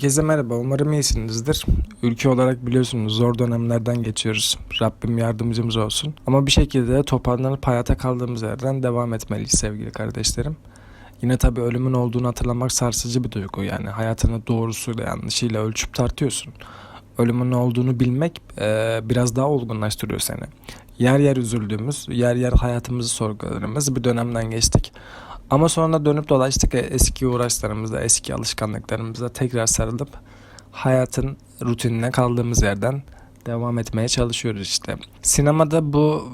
Herkese merhaba, umarım iyisinizdir. Ülke olarak biliyorsunuz zor dönemlerden geçiyoruz. Rabbim yardımcımız olsun. Ama bir şekilde de toparlanıp hayata kaldığımız yerden devam etmeliyiz sevgili kardeşlerim. Yine tabii ölümün olduğunu hatırlamak sarsıcı bir duygu. Yani hayatını doğrusuyla yanlışıyla ölçüp tartıyorsun. Ölümün olduğunu bilmek eee, biraz daha olgunlaştırıyor seni. Yer yer üzüldüğümüz, yer yer hayatımızı sorguladığımız bir dönemden geçtik. Ama sonra dönüp dolaştık e, eski uğraşlarımıza, eski alışkanlıklarımıza tekrar sarılıp hayatın rutinine kaldığımız yerden devam etmeye çalışıyoruz işte. Sinemada bu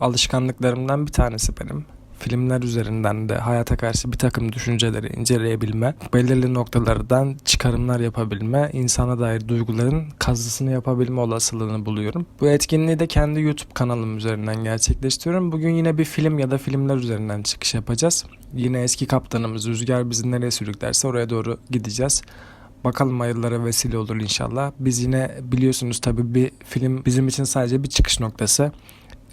alışkanlıklarımdan bir tanesi benim. Filmler üzerinden de hayata karşı bir takım düşünceleri inceleyebilme, belirli noktalardan çıkarımlar yapabilme, insana dair duyguların kazısını yapabilme olasılığını buluyorum. Bu etkinliği de kendi YouTube kanalım üzerinden gerçekleştiriyorum. Bugün yine bir film ya da filmler üzerinden çıkış yapacağız. Yine eski kaptanımız Rüzgar bizi nereye sürüklerse oraya doğru gideceğiz. Bakalım hayırlara vesile olur inşallah. Biz yine biliyorsunuz tabii bir film bizim için sadece bir çıkış noktası.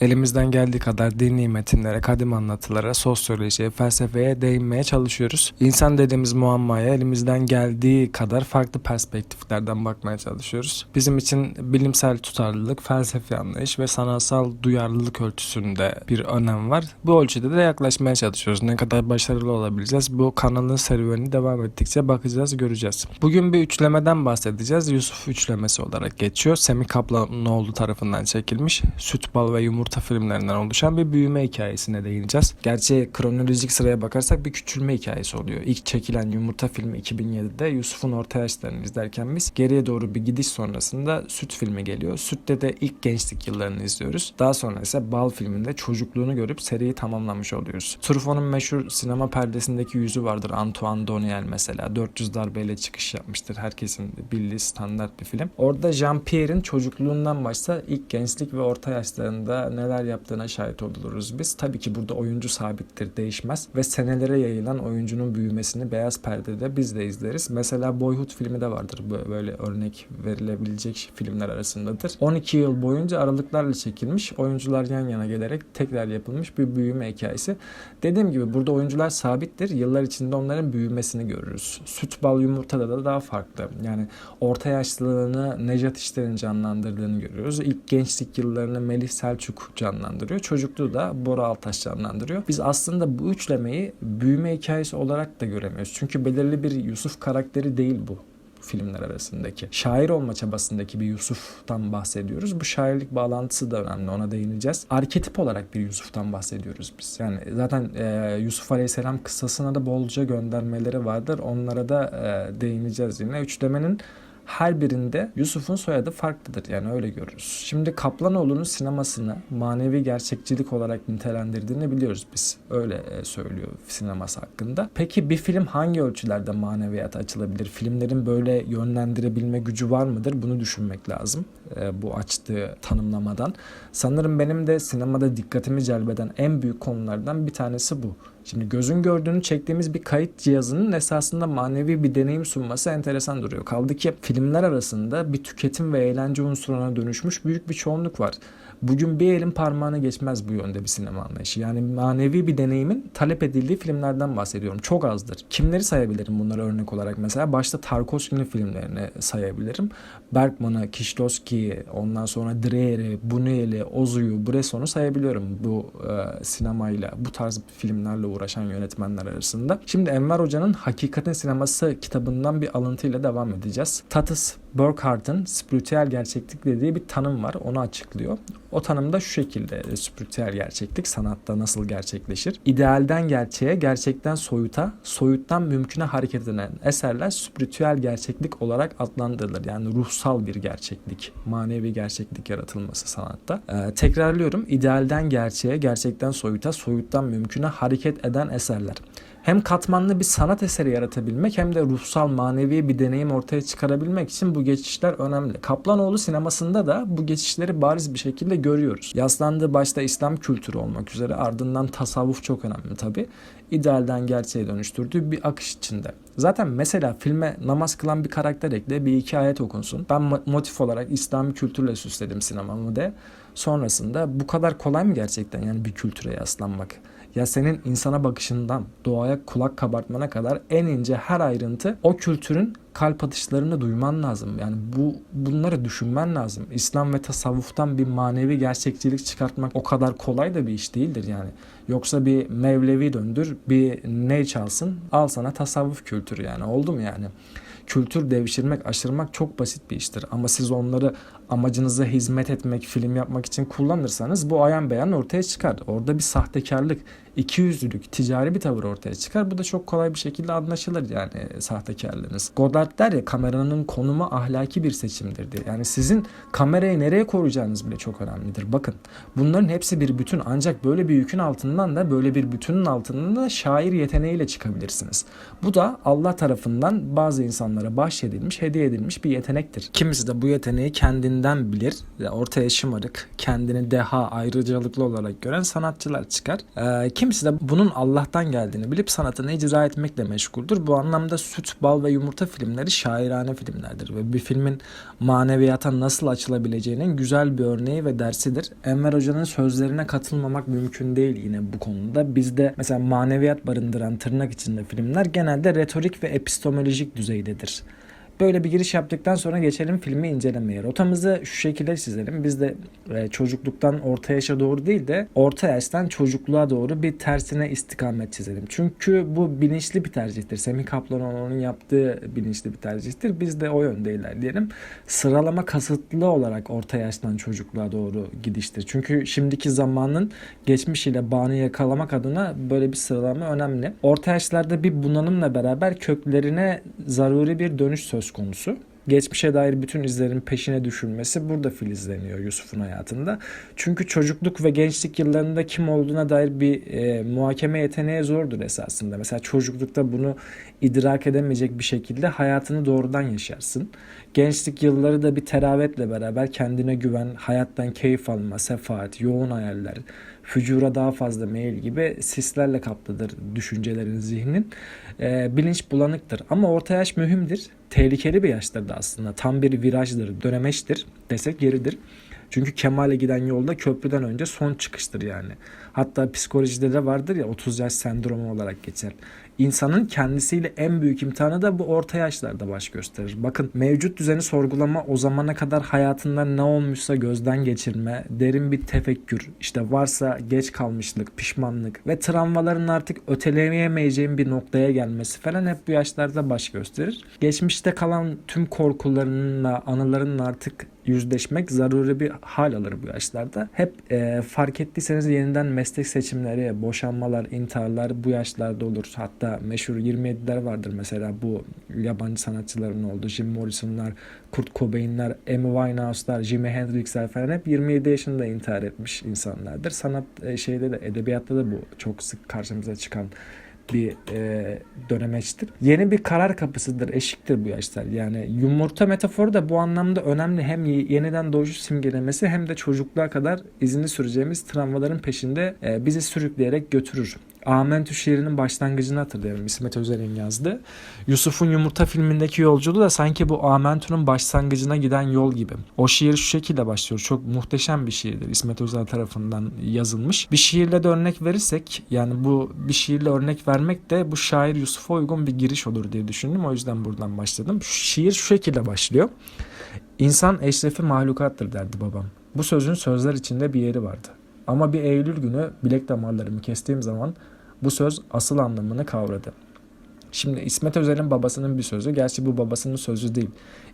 Elimizden geldiği kadar dini metinlere, kadim anlatılara, sosyolojiye, felsefeye değinmeye çalışıyoruz. İnsan dediğimiz muammaya elimizden geldiği kadar farklı perspektiflerden bakmaya çalışıyoruz. Bizim için bilimsel tutarlılık, felsefi anlayış ve sanatsal duyarlılık ölçüsünde bir önem var. Bu ölçüde de yaklaşmaya çalışıyoruz. Ne kadar başarılı olabileceğiz? Bu kanalın serüveni devam ettikçe bakacağız, göreceğiz. Bugün bir üçlemeden bahsedeceğiz. Yusuf üçlemesi olarak geçiyor. Semih Kaplanoğlu tarafından çekilmiş. Süt, bal ve yumurta filmlerinden oluşan bir büyüme hikayesine değineceğiz. Gerçi kronolojik sıraya bakarsak bir küçülme hikayesi oluyor. İlk çekilen Yumurta filmi 2007'de Yusuf'un orta yaşlarını izlerken biz geriye doğru bir gidiş sonrasında Süt filmi geliyor. Süt'te de ilk gençlik yıllarını izliyoruz. Daha sonra ise Bal filminde çocukluğunu görüp seriyi tamamlamış oluyoruz. Truffaut'un meşhur sinema perdesindeki yüzü vardır. Antoine Doniel mesela. 400 darbeyle çıkış yapmıştır. Herkesin bildiği standart bir film. Orada Jean-Pierre'in çocukluğundan başta ilk gençlik ve orta yaşlarında neler yaptığına şahit oluruz biz. Tabii ki burada oyuncu sabittir, değişmez ve senelere yayılan oyuncunun büyümesini beyaz perdede biz de izleriz. Mesela Boyhood filmi de vardır böyle örnek verilebilecek filmler arasındadır. 12 yıl boyunca aralıklarla çekilmiş, oyuncular yan yana gelerek tekrar yapılmış bir büyüme hikayesi. Dediğim gibi burada oyuncular sabittir. Yıllar içinde onların büyümesini görürüz. Süt bal yumurtada da daha farklı. Yani orta yaşlılığını Nejat İşler'in canlandırdığını görüyoruz. İlk gençlik yıllarını Melih Selçuk canlandırıyor. Çocukluğu da Bora Altaş canlandırıyor. Biz aslında bu üçlemeyi büyüme hikayesi olarak da göremiyoruz. Çünkü belirli bir Yusuf karakteri değil bu filmler arasındaki. Şair olma çabasındaki bir Yusuf'tan bahsediyoruz. Bu şairlik bağlantısı da önemli. Ona değineceğiz. Arketip olarak bir Yusuf'tan bahsediyoruz biz. Yani zaten e, Yusuf Aleyhisselam kıssasına da bolca göndermeleri vardır. Onlara da e, değineceğiz yine. Üçlemenin her birinde Yusuf'un soyadı farklıdır. Yani öyle görürüz. Şimdi Kaplanoğlu'nun sinemasını manevi gerçekçilik olarak nitelendirdiğini biliyoruz biz. Öyle e, söylüyor sineması hakkında. Peki bir film hangi ölçülerde maneviyata açılabilir? Filmlerin böyle yönlendirebilme gücü var mıdır? Bunu düşünmek lazım. e, bu açtığı tanımlamadan. Sanırım benim de sinemada dikkatimi celbeden en büyük konulardan bir tanesi bu. Şimdi gözün gördüğünü çektiğimiz bir kayıt cihazının esasında manevi bir deneyim sunması enteresan duruyor. Kaldı ki filmler arasında bir tüketim ve eğlence unsuruna dönüşmüş büyük bir çoğunluk var. Bugün bir elin parmağına geçmez bu yönde bir sinema anlayışı. Yani manevi bir deneyimin talep edildiği filmlerden bahsediyorum. Çok azdır. Kimleri sayabilirim bunları örnek olarak mesela? Başta Tarkovski'nin filmlerini sayabilirim. Bergman'ı, Kieślowski'yi, ondan sonra Dreyer'i, Buñuel'i, Ozu'yu, Bresson'u sayabiliyorum bu e, sinemayla, bu tarz filmlerle uğraşan yönetmenler arasında. Şimdi Enver Hoca'nın Hakikatin Sineması kitabından bir alıntıyla devam edeceğiz. Tatis Burkhart'ın spiritüel gerçeklik dediği bir tanım var. Onu açıklıyor. O tanım da şu şekilde e, spiritüel gerçeklik sanatta nasıl gerçekleşir? İdealden gerçeğe, gerçekten soyuta, soyuttan mümküne hareket eden eserler spiritüel gerçeklik olarak adlandırılır. Yani ruhsal bir gerçeklik, manevi gerçeklik yaratılması sanatta. Ee, tekrarlıyorum. İdealden gerçeğe, gerçekten soyuta, soyuttan mümküne hareket eden eserler hem katmanlı bir sanat eseri yaratabilmek hem de ruhsal manevi bir deneyim ortaya çıkarabilmek için bu geçişler önemli. Kaplanoğlu sinemasında da bu geçişleri bariz bir şekilde görüyoruz. Yaslandığı başta İslam kültürü olmak üzere ardından tasavvuf çok önemli tabi. İdealden gerçeğe dönüştürdüğü bir akış içinde. Zaten mesela filme namaz kılan bir karakter ekle bir iki ayet okunsun. Ben mo- motif olarak İslami kültürle süsledim sinemamı de. Sonrasında bu kadar kolay mı gerçekten yani bir kültüre yaslanmak? Ya senin insana bakışından doğaya kulak kabartmana kadar en ince her ayrıntı o kültürün kalp atışlarını duyman lazım. Yani bu bunları düşünmen lazım. İslam ve tasavvuftan bir manevi gerçekçilik çıkartmak o kadar kolay da bir iş değildir yani. Yoksa bir Mevlevi döndür, bir ne çalsın, al sana tasavvuf kültürü yani. Oldu mu yani? Kültür devşirmek, aşırmak çok basit bir iştir. Ama siz onları amacınıza hizmet etmek, film yapmak için kullanırsanız bu ayan beyan ortaya çıkar. Orada bir sahtekarlık, ikiyüzlülük, ticari bir tavır ortaya çıkar. Bu da çok kolay bir şekilde anlaşılır yani sahtekarlığınız. Godard der ya kameranın konumu ahlaki bir seçimdir diye. Yani sizin kamerayı nereye koruyacağınız bile çok önemlidir. Bakın bunların hepsi bir bütün ancak böyle bir yükün altından da böyle bir bütünün altından da şair yeteneğiyle çıkabilirsiniz. Bu da Allah tarafından bazı insanlara bahşedilmiş, hediye edilmiş bir yetenektir. Kimisi de bu yeteneği kendinden bilir. ve Ortaya şımarık, kendini deha, ayrıcalıklı olarak gören sanatçılar çıkar. Ee, kimisi de bunun Allah'tan geldiğini bilip sanatını icra etmekle meşguldür. Bu anlamda Süt, Bal ve Yumurta filmleri şairane filmlerdir ve bir filmin maneviyata nasıl açılabileceğinin güzel bir örneği ve dersidir. Enver Hoca'nın sözlerine katılmamak mümkün değil yine bu konuda. Bizde mesela maneviyat barındıran tırnak içinde filmler genelde retorik ve epistemolojik düzeydedir. Myers Böyle bir giriş yaptıktan sonra geçelim filmi incelemeye. Rotamızı şu şekilde çizelim. Biz de e, çocukluktan orta yaşa doğru değil de orta yaştan çocukluğa doğru bir tersine istikamet çizelim. Çünkü bu bilinçli bir tercihtir. Semih Kaplanoğlu'nun yaptığı bilinçli bir tercihtir. Biz de o yönde ilerleyelim. Sıralama kasıtlı olarak orta yaştan çocukluğa doğru gidiştir. Çünkü şimdiki zamanın geçmişiyle bağını yakalamak adına böyle bir sıralama önemli. Orta yaşlarda bir bunalımla beraber köklerine zaruri bir dönüş söz konusu. Geçmişe dair bütün izlerin peşine düşülmesi burada filizleniyor Yusuf'un hayatında. Çünkü çocukluk ve gençlik yıllarında kim olduğuna dair bir e, muhakeme yeteneği zordur esasında. Mesela çocuklukta bunu idrak edemeyecek bir şekilde hayatını doğrudan yaşarsın. Gençlik yılları da bir teravetle beraber kendine güven, hayattan keyif alma, sefaat, yoğun hayaller, fücura daha fazla meyil gibi sislerle kaplıdır düşüncelerin, zihnin. E, bilinç bulanıktır. Ama orta yaş mühimdir. Tehlikeli bir yaştır da aslında. Tam bir virajdır, dönemeçtir desek yeridir. Çünkü kemale giden yolda köprüden önce son çıkıştır yani. Hatta psikolojide de vardır ya 30 yaş sendromu olarak geçer. İnsanın kendisiyle en büyük imtihanı da bu orta yaşlarda baş gösterir. Bakın mevcut düzeni sorgulama o zamana kadar hayatında ne olmuşsa gözden geçirme, derin bir tefekkür, işte varsa geç kalmışlık, pişmanlık ve travmaların artık öteleyemeyeceğin bir noktaya gelmesi falan hep bu yaşlarda baş gösterir. Geçmişte kalan tüm korkularınla, anılarınla artık yüzleşmek zaruri bir hal alır bu yaşlarda. Hep e, fark ettiyseniz yeniden meslek seçimleri, boşanmalar, intiharlar bu yaşlarda olur. Hatta meşhur 27'ler vardır mesela bu yabancı sanatçıların olduğu Jim Morrison'lar, Kurt Cobain'ler, Amy Winehouse'lar, Jimi Hendrix'ler falan hep 27 yaşında intihar etmiş insanlardır. Sanat e, şeyde de edebiyatta da bu çok sık karşımıza çıkan bir e, dönemeçtir. Yeni bir karar kapısıdır, eşiktir bu yaşlar. Yani yumurta metaforu da bu anlamda önemli. Hem yeniden doğuşu simgelemesi hem de çocukluğa kadar izini süreceğimiz travmaların peşinde e, bizi sürükleyerek götürür. Amentü şiirinin başlangıcını hatırlıyorum İsmet Özel'in yazdığı. Yusuf'un Yumurta filmindeki yolculuğu da sanki bu Amentü'nün başlangıcına giden yol gibi. O şiir şu şekilde başlıyor. Çok muhteşem bir şiirdir. İsmet Özel tarafından yazılmış. Bir şiirle de örnek verirsek yani bu bir şiirle örnek vermek de bu şair Yusuf'a uygun bir giriş olur diye düşündüm. O yüzden buradan başladım. Şiir şu şekilde başlıyor. İnsan eşrefi mahlukattır derdi babam. Bu sözün sözler içinde bir yeri vardı. Ama bir Eylül günü bilek damarlarımı kestiğim zaman bu söz asıl anlamını kavradı. Şimdi İsmet Özel'in babasının bir sözü, gerçi bu babasının sözü değil.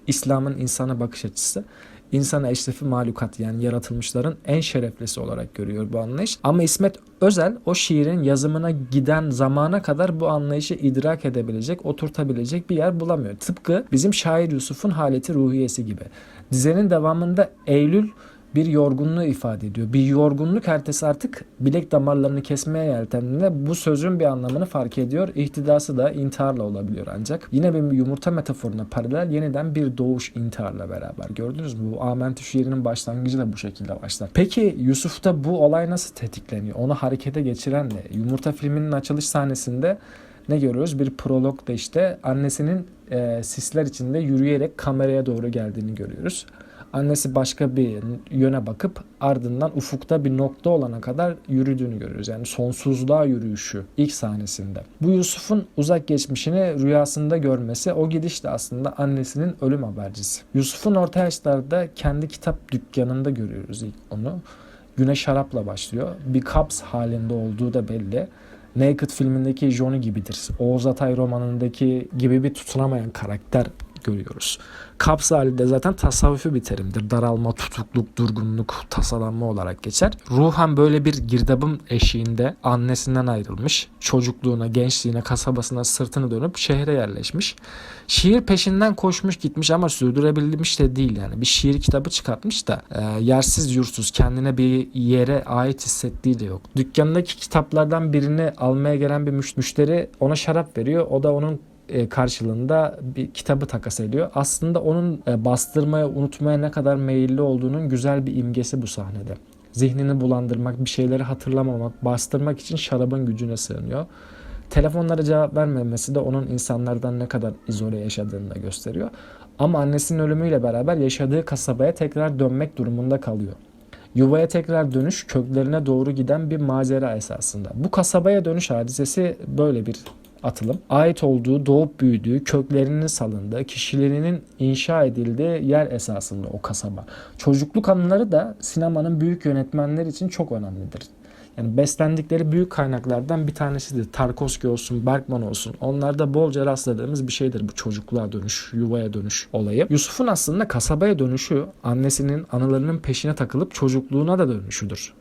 İslam'ın insana bakış açısı. İnsanı eşrefi mahlukat yani yaratılmışların en şereflisi olarak görüyor bu anlayış. Ama İsmet Özel o şiirin yazımına giden zamana kadar bu anlayışı idrak edebilecek, oturtabilecek bir yer bulamıyor. Tıpkı bizim şair Yusuf'un haleti ruhiyesi gibi. Dizenin devamında Eylül bir yorgunluğu ifade ediyor. Bir yorgunluk ertesi artık bilek damarlarını kesmeye yeltendiğinde bu sözün bir anlamını fark ediyor. İhtidası da intiharla olabiliyor ancak. Yine bir yumurta metaforuna paralel yeniden bir doğuş intiharla beraber. Gördünüz mü? Bu Amentü şiirinin başlangıcı da bu şekilde başlar. Peki Yusuf'ta bu olay nasıl tetikleniyor? Onu harekete geçiren ne? Yumurta filminin açılış sahnesinde ne görüyoruz? Bir prologda işte annesinin e, sisler içinde yürüyerek kameraya doğru geldiğini görüyoruz. Annesi başka bir yöne bakıp ardından ufukta bir nokta olana kadar yürüdüğünü görüyoruz. Yani sonsuzluğa yürüyüşü ilk sahnesinde. Bu Yusuf'un uzak geçmişini rüyasında görmesi o gidiş de aslında annesinin ölüm habercisi. Yusuf'un orta yaşlarda kendi kitap dükkanında görüyoruz ilk onu. Güneş şarapla başlıyor. Bir kaps halinde olduğu da belli. Naked filmindeki Johnny gibidir. Oğuz Atay romanındaki gibi bir tutunamayan karakter görüyoruz. Kaps halinde zaten tasavvufi bir terimdir. Daralma, tutukluk, durgunluk, tasalanma olarak geçer. Ruhan böyle bir girdabın eşiğinde annesinden ayrılmış. Çocukluğuna, gençliğine, kasabasına sırtını dönüp şehre yerleşmiş. Şiir peşinden koşmuş gitmiş ama sürdürebilmiş de değil yani. Bir şiir kitabı çıkartmış da e, yersiz yursuz kendine bir yere ait hissettiği de yok. Dükkanındaki kitaplardan birini almaya gelen bir müş- müşteri ona şarap veriyor. O da onun karşılığında bir kitabı takas ediyor. Aslında onun e, bastırmaya, unutmaya ne kadar meyilli olduğunun güzel bir imgesi bu sahnede. Zihnini bulandırmak, bir şeyleri hatırlamamak, bastırmak için şarabın gücüne sığınıyor. Telefonlara cevap vermemesi de onun insanlardan ne kadar izole yaşadığını da gösteriyor. Ama annesinin ölümüyle beraber yaşadığı kasabaya tekrar dönmek durumunda kalıyor. Yuvaya tekrar dönüş köklerine doğru giden bir macera esasında. Bu kasabaya dönüş hadisesi böyle bir atılım. Ait olduğu, doğup büyüdüğü, köklerinin salındığı, kişilerinin inşa edildiği yer esasında o kasaba. Çocukluk anıları da sinemanın büyük yönetmenler için çok önemlidir. Yani beslendikleri büyük kaynaklardan bir tanesidir. Tarkovski olsun, Bergman olsun. Onlarda bolca rastladığımız bir şeydir bu çocukluğa dönüş, yuvaya dönüş olayı. Yusuf'un aslında kasabaya dönüşü annesinin anılarının peşine takılıp çocukluğuna da dönüşüdür.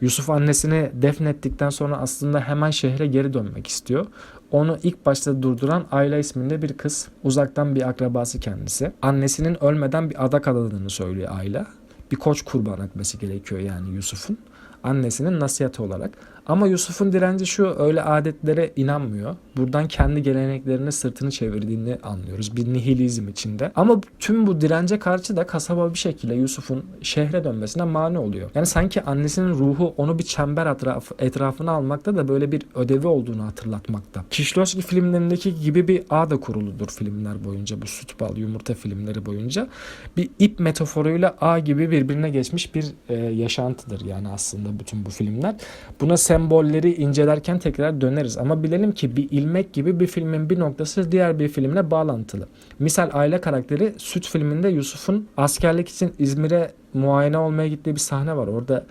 Yusuf annesini defnettikten sonra aslında hemen şehre geri dönmek istiyor. Onu ilk başta durduran Ayla isminde bir kız. Uzaktan bir akrabası kendisi. Annesinin ölmeden bir adak adadığını söylüyor Ayla. Bir koç kurban etmesi gerekiyor yani Yusuf'un. Annesinin nasihatı olarak. Ama Yusuf'un direnci şu öyle adetlere inanmıyor. Buradan kendi geleneklerine sırtını çevirdiğini anlıyoruz. Bir nihilizm içinde. Ama tüm bu dirence karşı da kasaba bir şekilde Yusuf'un şehre dönmesine mani oluyor. Yani sanki annesinin ruhu onu bir çember etrafı, etrafına almakta da böyle bir ödevi olduğunu hatırlatmakta. Kişlowski filmlerindeki gibi bir ağ da kuruludur filmler boyunca. Bu süt bal yumurta filmleri boyunca. Bir ip metaforuyla ağ gibi birbirine geçmiş bir e, yaşantıdır yani aslında bütün bu filmler. Buna sembolleri incelerken tekrar döneriz. Ama bilelim ki bir ilmek gibi bir filmin bir noktası diğer bir filmle bağlantılı. Misal aile karakteri Süt filminde Yusuf'un askerlik için İzmir'e muayene olmaya gittiği bir sahne var. Orada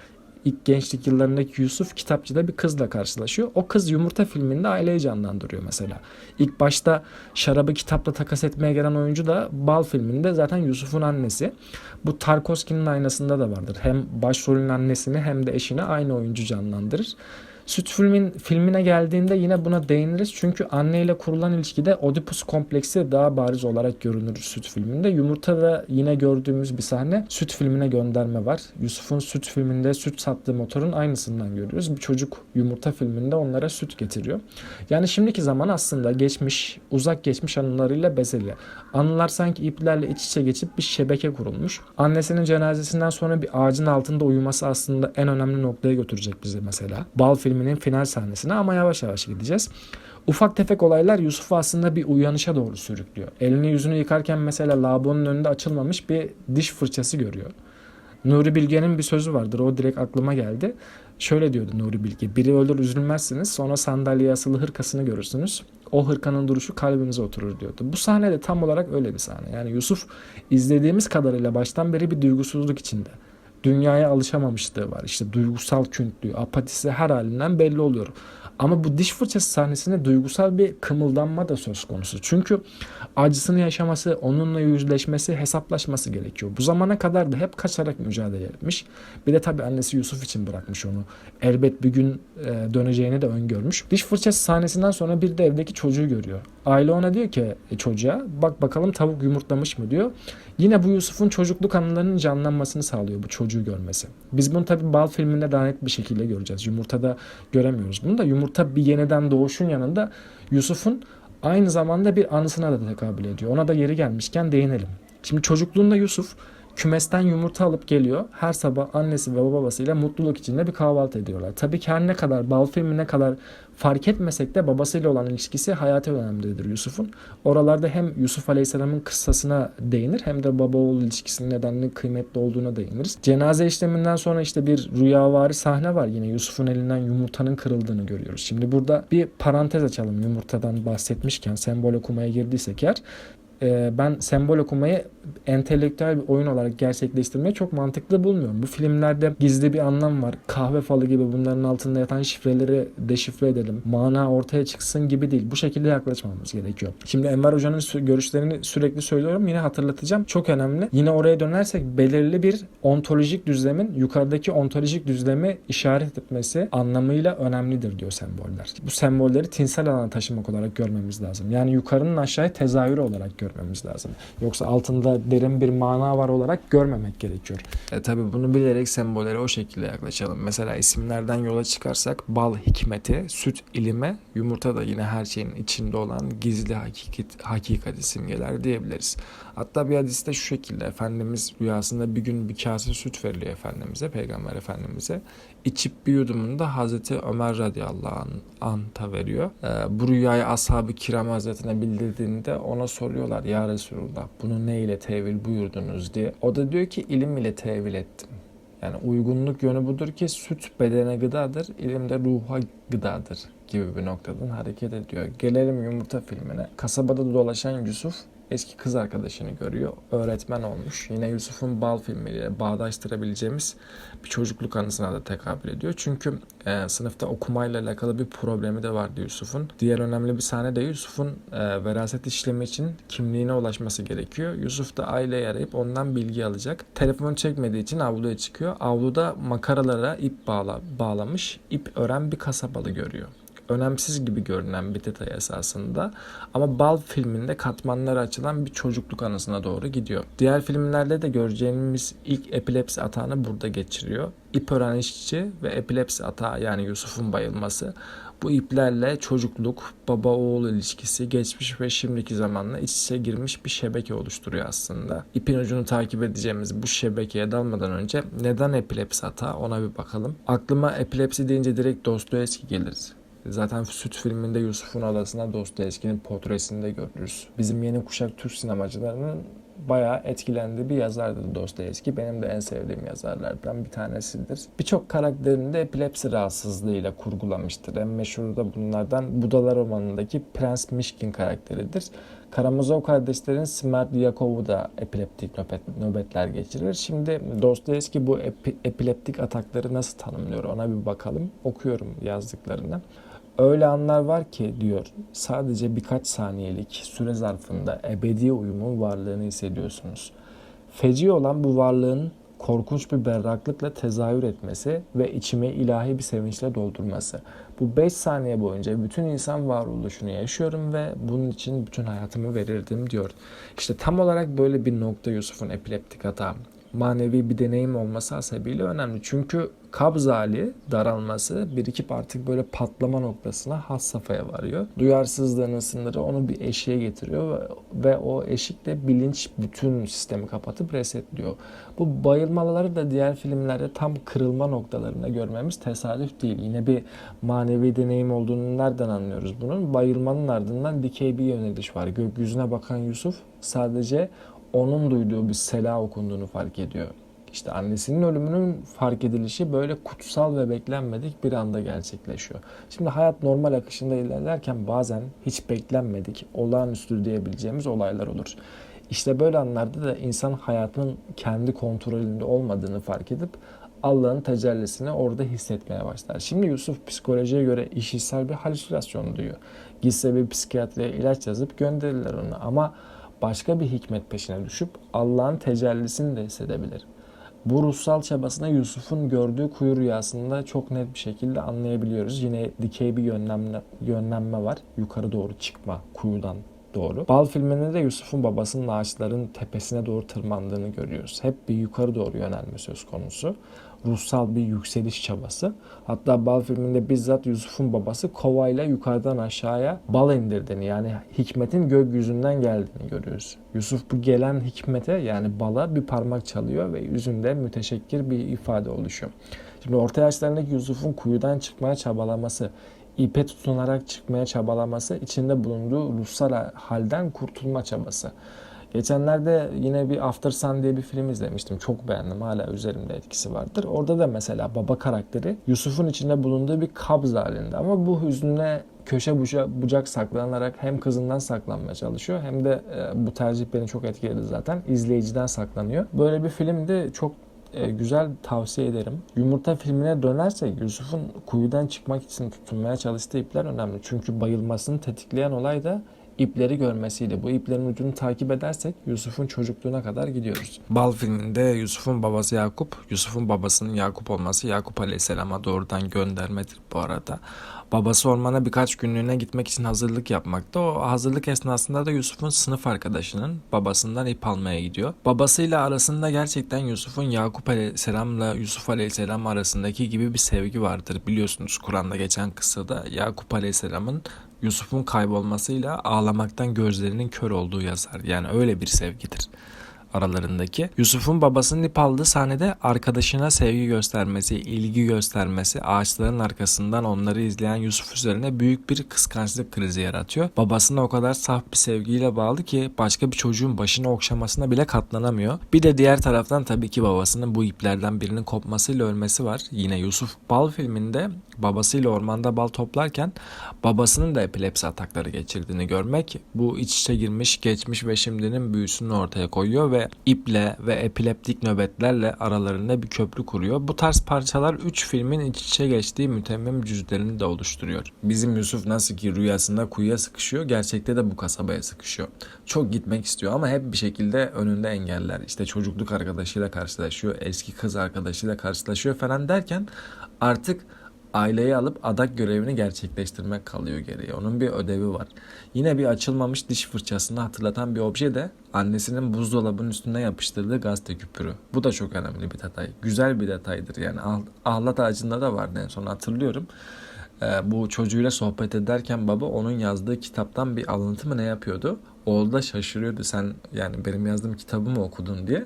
ilk gençlik yıllarındaki Yusuf kitapçıda bir kızla karşılaşıyor. O kız Yumurta filminde aileyi canlandırıyor mesela. İlk başta şarabı kitapla takas etmeye gelen oyuncu da Bal filminde zaten Yusuf'un annesi. Bu Tarkovski'nin aynasında da vardır. Hem başrolün annesini hem de eşini aynı oyuncu canlandırır. Süt filmin filmine geldiğinde yine buna değiniriz. Çünkü anneyle kurulan ilişkide Oedipus kompleksi daha bariz olarak görünür Süt filminde. Yumurtada yine gördüğümüz bir sahne Süt filmine gönderme var. Yusuf'un Süt filminde süt sattığı motorun aynısından görüyoruz. Bir çocuk Yumurta filminde onlara süt getiriyor. Yani şimdiki zaman aslında geçmiş, uzak geçmiş anılarıyla bezeli. Anılar sanki iplerle iç içe geçip bir şebeke kurulmuş. Annesinin cenazesinden sonra bir ağacın altında uyuması aslında en önemli noktaya götürecek bizi mesela. Bal filminin final sahnesine ama yavaş yavaş gideceğiz. Ufak tefek olaylar Yusuf'u aslında bir uyanışa doğru sürüklüyor. Elini yüzünü yıkarken mesela lavabonun önünde açılmamış bir diş fırçası görüyor. Nuri Bilge'nin bir sözü vardır. O direkt aklıma geldi. Şöyle diyordu Nuri Bilge. Biri ölür üzülmezsiniz. Sonra sandalyeye asılı hırkasını görürsünüz. O hırkanın duruşu kalbinize oturur diyordu. Bu sahne de tam olarak öyle bir sahne. Yani Yusuf izlediğimiz kadarıyla baştan beri bir duygusuzluk içinde. Dünyaya alışamamışlığı var. İşte duygusal küntülüğü, apatisi her halinden belli oluyor. Ama bu diş fırçası sahnesinde duygusal bir kımıldanma da söz konusu. Çünkü acısını yaşaması, onunla yüzleşmesi, hesaplaşması gerekiyor. Bu zamana kadar da hep kaçarak mücadele etmiş. Bir de tabii annesi Yusuf için bırakmış onu. Elbet bir gün e, döneceğini de öngörmüş. Diş fırçası sahnesinden sonra bir de evdeki çocuğu görüyor. Aile ona diyor ki e, çocuğa bak bakalım tavuk yumurtlamış mı diyor. Yine bu Yusuf'un çocukluk anılarının canlanmasını sağlıyor bu çocuğu görmesi. Biz bunu tabii Bal filminde daha net bir şekilde göreceğiz. Yumurtada göremiyoruz bunu da. Yumurta bir yeniden doğuşun yanında Yusuf'un aynı zamanda bir anısına da tekabül ediyor. Ona da yeri gelmişken değinelim. Şimdi çocukluğunda Yusuf kümesten yumurta alıp geliyor. Her sabah annesi ve babasıyla mutluluk içinde bir kahvaltı ediyorlar. Tabii ki her ne kadar bal filmi ne kadar fark etmesek de babasıyla olan ilişkisi hayati önemlidir Yusuf'un. Oralarda hem Yusuf Aleyhisselam'ın kıssasına değinir hem de baba oğul ilişkisinin nedenli kıymetli olduğuna değiniriz. Cenaze işleminden sonra işte bir rüyavari sahne var yine Yusuf'un elinden yumurtanın kırıldığını görüyoruz. Şimdi burada bir parantez açalım yumurtadan bahsetmişken sembol okumaya girdiysek eğer e, ben sembol okumayı entelektüel bir oyun olarak gerçekleştirmeyi çok mantıklı bulmuyorum. Bu filmlerde gizli bir anlam var. Kahve falı gibi bunların altında yatan şifreleri deşifre edelim. Mana ortaya çıksın gibi değil. Bu şekilde yaklaşmamız gerekiyor. Şimdi Enver Hoca'nın görüşlerini sürekli söylüyorum. Yine hatırlatacağım. Çok önemli. Yine oraya dönersek belirli bir ontolojik düzlemin yukarıdaki ontolojik düzlemi işaret etmesi anlamıyla önemlidir diyor semboller. Bu sembolleri tinsel alana taşımak olarak görmemiz lazım. Yani yukarının aşağıya tezahürü olarak görmemiz lazım. Yoksa altında derin bir mana var olarak görmemek gerekiyor. E tabi bunu bilerek sembollere o şekilde yaklaşalım. Mesela isimlerden yola çıkarsak bal hikmeti, süt ilime, yumurta da yine her şeyin içinde olan gizli hakikat, hakikat simgeler diyebiliriz. Hatta bir hadiste şu şekilde Efendimiz rüyasında bir gün bir kase süt veriliyor Efendimiz'e, Peygamber Efendimiz'e. İçip bir yudumunda Hazreti Ömer radıyallahu anh, anh'a veriyor. E, bu rüyayı ashab-ı kiram hazretine bildirdiğinde ona soruyorlar ya Resulullah bunu ne ile tevil buyurdunuz diye. O da diyor ki ilim ile tevil ettim. Yani uygunluk yönü budur ki süt bedene gıdadır, ilim de ruha gıdadır gibi bir noktadan hareket ediyor. Gelelim yumurta filmine. Kasabada dolaşan Yusuf eski kız arkadaşını görüyor. Öğretmen olmuş. Yine Yusuf'un bal filmiyle bağdaştırabileceğimiz bir çocukluk anısına da tekabül ediyor. Çünkü e, sınıfta okumayla alakalı bir problemi de vardı Yusuf'un. Diğer önemli bir sahne de Yusuf'un e, veraset işlemi için kimliğine ulaşması gerekiyor. Yusuf da aileyi arayıp ondan bilgi alacak. Telefon çekmediği için avluya çıkıyor. Avluda makaralara ip bağla, bağlamış, ip ören bir kasabalı görüyor önemsiz gibi görünen bir detay esasında. Ama Bal filminde katmanları açılan bir çocukluk anısına doğru gidiyor. Diğer filmlerde de göreceğimiz ilk epilepsi atağını burada geçiriyor. İp ören işçi ve epilepsi atağı yani Yusuf'un bayılması. Bu iplerle çocukluk, baba oğul ilişkisi, geçmiş ve şimdiki zamanla iç içe girmiş bir şebeke oluşturuyor aslında. İpin ucunu takip edeceğimiz bu şebekeye dalmadan önce neden epilepsi atağı ona bir bakalım. Aklıma epilepsi deyince direkt Dostoyevski gelir. Zaten Süt filminde Yusuf'un adasında Dostoyevski'nin portresini de görürüz. Bizim yeni kuşak Türk sinemacılarının bayağı etkilendiği bir yazardır Dostoyevski. Benim de en sevdiğim yazarlardan bir tanesidir. Birçok karakterini de epilepsi rahatsızlığıyla kurgulamıştır. En meşhuru da bunlardan Budalar romanındaki Prens Mişkin karakteridir. Karamazov kardeşlerin Smert Yakov'u da epileptik nöbet, nöbetler geçirir. Şimdi Dostoyevski bu epi, epileptik atakları nasıl tanımlıyor ona bir bakalım. Okuyorum yazdıklarını. Öyle anlar var ki diyor sadece birkaç saniyelik süre zarfında ebedi uyumun varlığını hissediyorsunuz. Feci olan bu varlığın korkunç bir berraklıkla tezahür etmesi ve içime ilahi bir sevinçle doldurması. Bu 5 saniye boyunca bütün insan varoluşunu yaşıyorum ve bunun için bütün hayatımı verirdim diyor. İşte tam olarak böyle bir nokta Yusuf'un epileptik hata manevi bir deneyim olması hasebiyle önemli. Çünkü kabz hali, daralması birikip artık böyle patlama noktasına has safhaya varıyor. Duyarsızlığının sınırı onu bir eşiğe getiriyor ve, ve o eşikle bilinç bütün sistemi kapatıp resetliyor. Bu bayılmaları da diğer filmlerde tam kırılma noktalarında görmemiz tesadüf değil. Yine bir manevi deneyim olduğunu nereden anlıyoruz bunun? Bayılmanın ardından dikey bir yöneliş var. Gökyüzüne bakan Yusuf sadece onun duyduğu bir sela okunduğunu fark ediyor. İşte annesinin ölümünün fark edilişi böyle kutsal ve beklenmedik bir anda gerçekleşiyor. Şimdi hayat normal akışında ilerlerken bazen hiç beklenmedik, olağanüstü diyebileceğimiz olaylar olur. İşte böyle anlarda da insan hayatın kendi kontrolünde olmadığını fark edip Allah'ın tecellisini orada hissetmeye başlar. Şimdi Yusuf psikolojiye göre işitsel bir halüsinasyon duyuyor. Gitse bir psikiyatriye ilaç yazıp gönderirler onu ama başka bir hikmet peşine düşüp Allah'ın tecellisini de hissedebilir. Bu ruhsal çabasını Yusuf'un gördüğü kuyu rüyasında çok net bir şekilde anlayabiliyoruz. Yine dikey bir yönlenme, yönlenme var. Yukarı doğru çıkma kuyudan doğru. Bal filminde de Yusuf'un babasının ağaçların tepesine doğru tırmandığını görüyoruz. Hep bir yukarı doğru yönelme söz konusu. Ruhsal bir yükseliş çabası. Hatta Bal filminde bizzat Yusuf'un babası kovayla yukarıdan aşağıya bal indirdiğini yani hikmetin gökyüzünden geldiğini görüyoruz. Yusuf bu gelen hikmete yani bala bir parmak çalıyor ve yüzünde müteşekkir bir ifade oluşuyor. Şimdi orta yaşlarındaki Yusuf'un kuyudan çıkmaya çabalaması, ipe tutunarak çıkmaya çabalaması, içinde bulunduğu ruhsal halden kurtulma çabası. Geçenlerde yine bir After Sun diye bir film izlemiştim. Çok beğendim. Hala üzerimde etkisi vardır. Orada da mesela baba karakteri Yusuf'un içinde bulunduğu bir kabz halinde. Ama bu hüznüne köşe bucak, bucak saklanarak hem kızından saklanmaya çalışıyor hem de e, bu tercih beni çok etkiledi zaten. izleyiciden saklanıyor. Böyle bir film de çok e, güzel tavsiye ederim. Yumurta filmine dönersek Yusuf'un kuyudan çıkmak için tutunmaya çalıştığı ipler önemli. Çünkü bayılmasını tetikleyen olay da ipleri görmesiydi. Bu iplerin ucunu takip edersek Yusuf'un çocukluğuna kadar gidiyoruz. Bal filminde Yusuf'un babası Yakup, Yusuf'un babasının Yakup olması Yakup Aleyhisselam'a doğrudan göndermedir bu arada. Babası ormana birkaç günlüğüne gitmek için hazırlık yapmakta. O hazırlık esnasında da Yusuf'un sınıf arkadaşının babasından ip almaya gidiyor. Babasıyla arasında gerçekten Yusuf'un Yakup Aleyhisselam'la Yusuf Aleyhisselam arasındaki gibi bir sevgi vardır. Biliyorsunuz Kur'an'da geçen kıssada Yakup Aleyhisselam'ın Yusuf'un kaybolmasıyla ağlamaktan gözlerinin kör olduğu yazar. Yani öyle bir sevgidir aralarındaki. Yusuf'un babasının ip aldığı sahnede arkadaşına sevgi göstermesi, ilgi göstermesi, ağaçların arkasından onları izleyen Yusuf üzerine büyük bir kıskançlık krizi yaratıyor. Babasına o kadar saf bir sevgiyle bağlı ki başka bir çocuğun başını okşamasına bile katlanamıyor. Bir de diğer taraftan tabii ki babasının bu iplerden birinin kopmasıyla ölmesi var. Yine Yusuf Bal filminde babasıyla ormanda bal toplarken babasının da epilepsi atakları geçirdiğini görmek bu iç içe girmiş geçmiş ve şimdinin büyüsünü ortaya koyuyor ve iple ve epileptik nöbetlerle aralarında bir köprü kuruyor. Bu tarz parçalar 3 filmin iç içe geçtiği mütemmim cüzlerini de oluşturuyor. Bizim Yusuf nasıl ki rüyasında kuyuya sıkışıyor, gerçekte de bu kasabaya sıkışıyor. Çok gitmek istiyor ama hep bir şekilde önünde engeller. İşte çocukluk arkadaşıyla karşılaşıyor, eski kız arkadaşıyla karşılaşıyor falan derken artık aileyi alıp adak görevini gerçekleştirmek kalıyor geriye. Onun bir ödevi var. Yine bir açılmamış diş fırçasını hatırlatan bir obje de annesinin buzdolabının üstüne yapıştırdığı gazete küpürü. Bu da çok önemli bir detay. Güzel bir detaydır yani. Ah- Ahlat ağacında da vardı en son hatırlıyorum. Ee, bu çocuğuyla sohbet ederken baba onun yazdığı kitaptan bir alıntı mı ne yapıyordu? Oğlu da şaşırıyordu sen yani benim yazdığım kitabı mı okudun diye.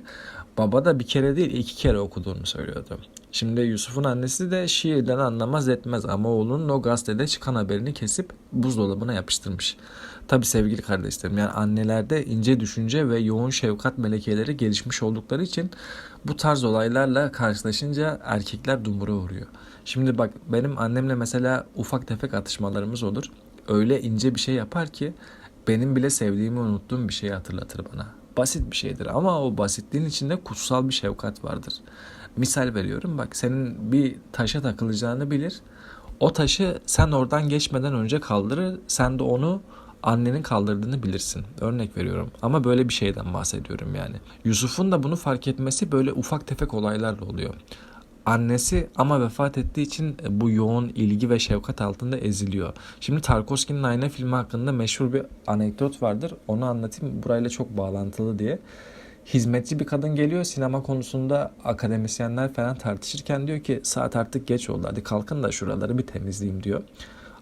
Baba da bir kere değil iki kere okuduğunu söylüyordu. Şimdi Yusuf'un annesi de şiirden anlamaz etmez ama oğlunun o gazetede çıkan haberini kesip buzdolabına yapıştırmış. Tabi sevgili kardeşlerim yani annelerde ince düşünce ve yoğun şefkat melekeleri gelişmiş oldukları için bu tarz olaylarla karşılaşınca erkekler dumura vuruyor. Şimdi bak benim annemle mesela ufak tefek atışmalarımız olur. Öyle ince bir şey yapar ki benim bile sevdiğimi unuttuğum bir şeyi hatırlatır bana. Basit bir şeydir ama o basitliğin içinde kutsal bir şefkat vardır. Misal veriyorum bak senin bir taşa takılacağını bilir. O taşı sen oradan geçmeden önce kaldırır. Sen de onu annenin kaldırdığını bilirsin. Örnek veriyorum. Ama böyle bir şeyden bahsediyorum yani. Yusuf'un da bunu fark etmesi böyle ufak tefek olaylarla oluyor. Annesi ama vefat ettiği için bu yoğun ilgi ve şefkat altında eziliyor. Şimdi Tarkovski'nin Ayna filmi hakkında meşhur bir anekdot vardır. Onu anlatayım burayla çok bağlantılı diye. Hizmetçi bir kadın geliyor sinema konusunda akademisyenler falan tartışırken diyor ki saat artık geç oldu hadi kalkın da şuraları bir temizleyeyim diyor.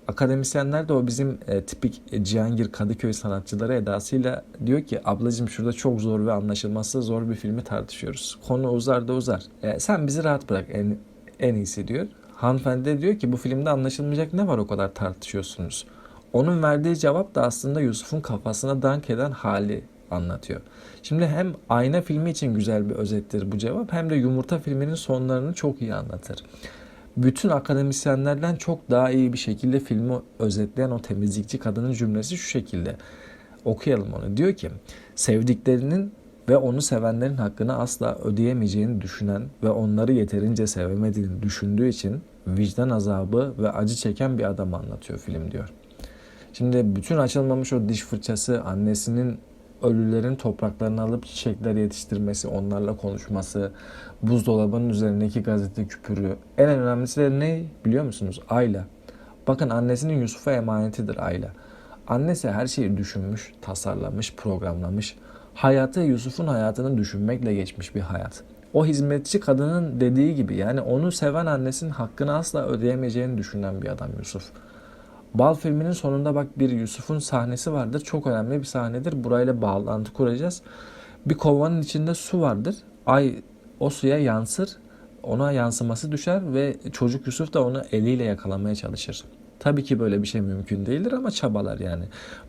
Akademisyenler de o bizim e, tipik e, Cihangir Kadıköy sanatçıları edasıyla diyor ki ablacığım şurada çok zor ve anlaşılması zor bir filmi tartışıyoruz. Konu uzar da uzar. E, sen bizi rahat bırak en, en iyisi diyor. Hanımefendi de diyor ki bu filmde anlaşılmayacak ne var o kadar tartışıyorsunuz. Onun verdiği cevap da aslında Yusuf'un kafasına dank eden hali anlatıyor. Şimdi hem Ayna filmi için güzel bir özettir bu cevap hem de Yumurta filminin sonlarını çok iyi anlatır bütün akademisyenlerden çok daha iyi bir şekilde filmi özetleyen o temizlikçi kadının cümlesi şu şekilde. Okuyalım onu. Diyor ki sevdiklerinin ve onu sevenlerin hakkını asla ödeyemeyeceğini düşünen ve onları yeterince sevemediğini düşündüğü için vicdan azabı ve acı çeken bir adam anlatıyor film diyor. Şimdi bütün açılmamış o diş fırçası annesinin ölülerin topraklarını alıp çiçekler yetiştirmesi, onlarla konuşması, buzdolabının üzerindeki gazete küpürü. En önemlisi de ne biliyor musunuz? Ayla. Bakın annesinin Yusuf'a emanetidir Ayla. Annesi her şeyi düşünmüş, tasarlamış, programlamış. Hayatı Yusuf'un hayatını düşünmekle geçmiş bir hayat. O hizmetçi kadının dediği gibi yani onu seven annesinin hakkını asla ödeyemeyeceğini düşünen bir adam Yusuf. Bal filminin sonunda bak bir Yusuf'un sahnesi vardır. Çok önemli bir sahnedir. Burayla bağlantı kuracağız. Bir kovanın içinde su vardır. Ay o suya yansır. Ona yansıması düşer ve çocuk Yusuf da onu eliyle yakalamaya çalışır. Tabii ki böyle bir şey mümkün değildir ama çabalar yani.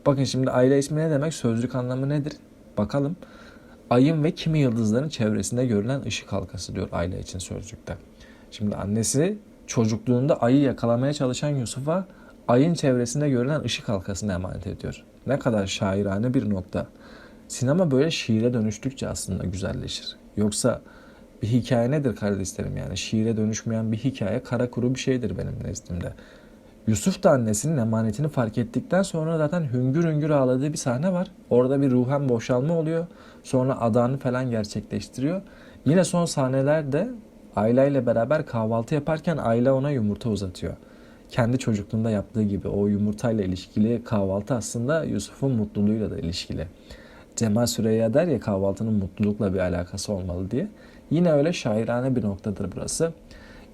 Bakın şimdi aile ismi ne demek? Sözlük anlamı nedir? Bakalım. Ayın ve kimi yıldızların çevresinde görülen ışık halkası diyor aile için sözlükte. Şimdi annesi çocukluğunda ayı yakalamaya çalışan Yusuf'a ayın çevresinde görülen ışık halkasını emanet ediyor. Ne kadar şairane bir nokta. Sinema böyle şiire dönüştükçe aslında güzelleşir. Yoksa bir hikaye nedir kardeşlerim yani şiire dönüşmeyen bir hikaye kara kuru bir şeydir benim nezdimde. Yusuf da annesinin emanetini fark ettikten sonra zaten hüngür hüngür ağladığı bir sahne var. Orada bir ruhen boşalma oluyor. Sonra adağını falan gerçekleştiriyor. Yine son sahnelerde Ayla ile beraber kahvaltı yaparken Ayla ona yumurta uzatıyor. Kendi çocukluğunda yaptığı gibi o yumurtayla ilişkili kahvaltı aslında Yusuf'un mutluluğuyla da ilişkili. Cemal Süreyya der ya kahvaltının mutlulukla bir alakası olmalı diye. Yine öyle şairane bir noktadır burası.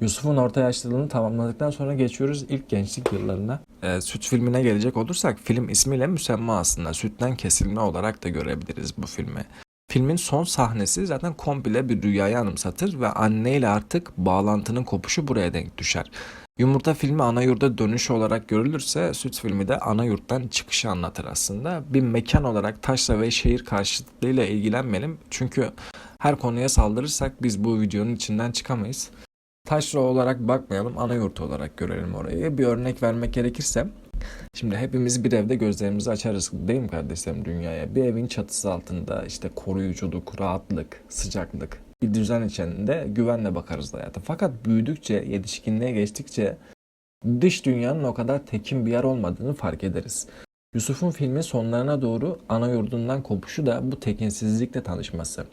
Yusuf'un orta yaşlılığını tamamladıktan sonra geçiyoruz ilk gençlik yıllarına. Ee, süt filmine gelecek olursak film ismiyle müsemma aslında. Sütten kesilme olarak da görebiliriz bu filmi. Filmin son sahnesi zaten komple bir rüyayı anımsatır ve anneyle artık bağlantının kopuşu buraya denk düşer. Yumurta filmi ana yurda dönüş olarak görülürse süt filmi de ana yurttan çıkışı anlatır aslında. Bir mekan olarak taşra ve şehir karşıtlığıyla ilgilenmeyelim. Çünkü her konuya saldırırsak biz bu videonun içinden çıkamayız. Taşra olarak bakmayalım, ana yurt olarak görelim orayı. Bir örnek vermek gerekirse, şimdi hepimiz bir evde gözlerimizi açarız değil mi kardeşlerim dünyaya? Bir evin çatısı altında işte koruyuculuk, rahatlık, sıcaklık, düzen içinde güvenle bakarız hayata. Fakat büyüdükçe, yetişkinliğe geçtikçe dış dünyanın o kadar tekin bir yer olmadığını fark ederiz. Yusuf'un filmin sonlarına doğru ana yurdundan kopuşu da bu tekinsizlikle tanışması.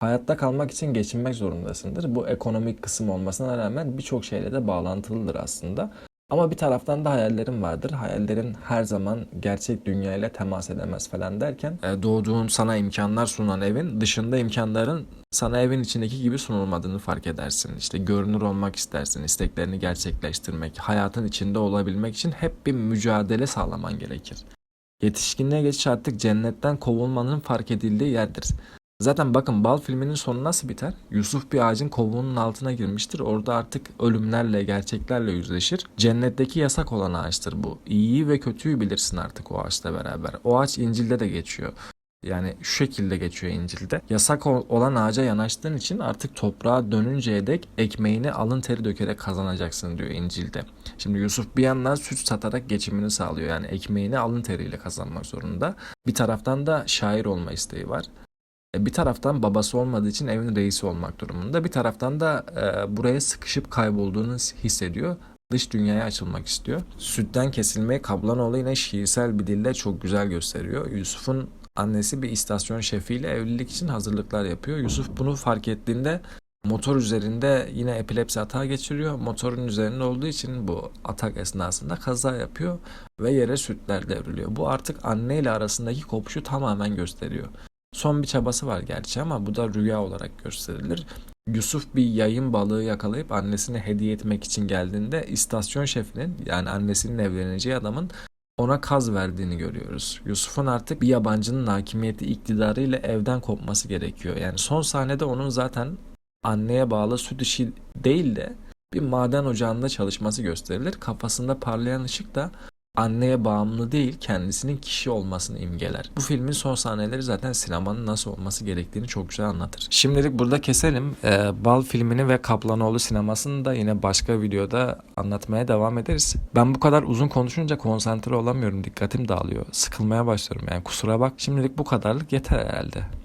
Hayatta kalmak için geçinmek zorundasındır. Bu ekonomik kısım olmasına rağmen birçok şeyle de bağlantılıdır aslında. Ama bir taraftan da hayallerin vardır. Hayallerin her zaman gerçek dünyayla temas edemez falan derken e, doğduğun sana imkanlar sunan evin dışında imkanların sana evin içindeki gibi sunulmadığını fark edersin. İşte görünür olmak istersin, isteklerini gerçekleştirmek, hayatın içinde olabilmek için hep bir mücadele sağlaman gerekir. Yetişkinliğe geçiş artık cennetten kovulmanın fark edildiği yerdir. Zaten bakın Bal filminin sonu nasıl biter? Yusuf bir ağacın kovuğunun altına girmiştir. Orada artık ölümlerle, gerçeklerle yüzleşir. Cennetteki yasak olan ağaçtır bu. İyiyi ve kötüyü bilirsin artık o ağaçla beraber. O ağaç İncil'de de geçiyor. Yani şu şekilde geçiyor İncil'de. Yasak ol- olan ağaca yanaştığın için artık toprağa dönünceye dek ekmeğini alın teri dökerek kazanacaksın diyor İncil'de. Şimdi Yusuf bir yandan süt satarak geçimini sağlıyor. Yani ekmeğini alın teriyle kazanmak zorunda. Bir taraftan da şair olma isteği var. E, Bir taraftan babası olmadığı için evin reisi olmak durumunda. Bir taraftan da e, buraya sıkışıp kaybolduğunu hissediyor. Dış dünyaya açılmak istiyor. Sütten kesilmeyi Kablanoğlu yine şiirsel bir dille çok güzel gösteriyor. Yusuf'un annesi bir istasyon şefiyle evlilik için hazırlıklar yapıyor. Yusuf bunu fark ettiğinde motor üzerinde yine epilepsi atağı geçiriyor. Motorun üzerinde olduğu için bu atak esnasında kaza yapıyor ve yere sütler devriliyor. Bu artık anne ile arasındaki kopuşu tamamen gösteriyor. Son bir çabası var gerçi ama bu da rüya olarak gösterilir. Yusuf bir yayın balığı yakalayıp annesine hediye etmek için geldiğinde istasyon şefinin yani annesinin evleneceği adamın ona kaz verdiğini görüyoruz. Yusuf'un artık bir yabancının hakimiyeti iktidarıyla evden kopması gerekiyor. Yani son sahnede onun zaten anneye bağlı süt işi değil de bir maden ocağında çalışması gösterilir. Kafasında parlayan ışık da anneye bağımlı değil kendisinin kişi olmasını imgeler. Bu filmin son sahneleri zaten sinemanın nasıl olması gerektiğini çok güzel anlatır. Şimdilik burada keselim. Ee, Bal filmini ve Kaplanoğlu sinemasını da yine başka videoda anlatmaya devam ederiz. Ben bu kadar uzun konuşunca konsantre olamıyorum. Dikkatim dağılıyor. Sıkılmaya başlıyorum yani kusura bak. Şimdilik bu kadarlık yeter herhalde.